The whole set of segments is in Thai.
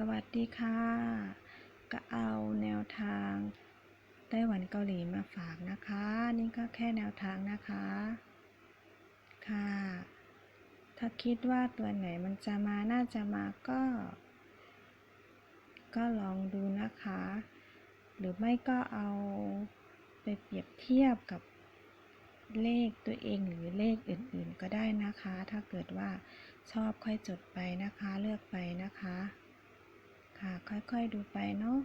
สวัสดีค่ะ ก็เอาแนวทางไต้หวันเกาหลีมาฝากนะคะ นี่ก็แค่แนวทางนะคะ ค่ะ ถ้าคิดว่าตัวไหนมันจะมาน่าจะมาก็ ก็ลองดูนะคะ หรือไม่ก็เอาไปเปรียบเทียบกับเลขตัวเองหรือเลขอื่นๆก็ได้นะคะ ถ้าเกิดว่าชอบค่อยจดไปนะคะ เลือกไปนะคะ ค่ะ ค่อยๆดูไปเนาะ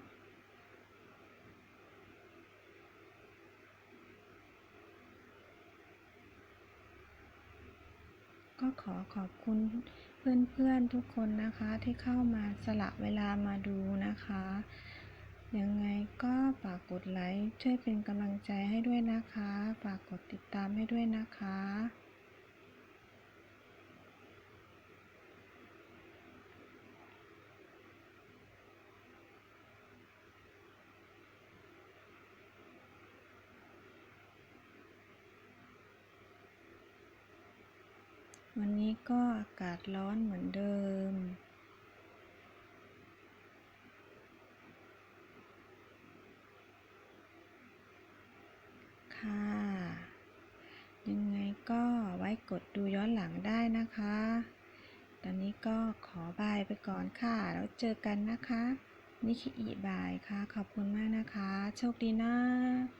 ก็ขอขอบคุณเพื่อนๆทุกคนนะคะที่เข้ามาสละเวลามาดูนะคะ ยังไงก็ฝากกดไลค์ช่วยเป็นกำลังใจให้ด้วยนะคะ ฝากกดติดตามให้ด้วยนะคะ วันนี้ก็อากาศร้อนเหมือนเดิม ค่ะ ยังไงก็ไว้กดดูย้อนหลังได้นะคะ ตอนนี้ก็ขอบายไปก่อนค่ะ แล้วเจอกันนะคะ นิคิอิบายค่ะ ขอบคุณมากนะคะ โชคดีนะ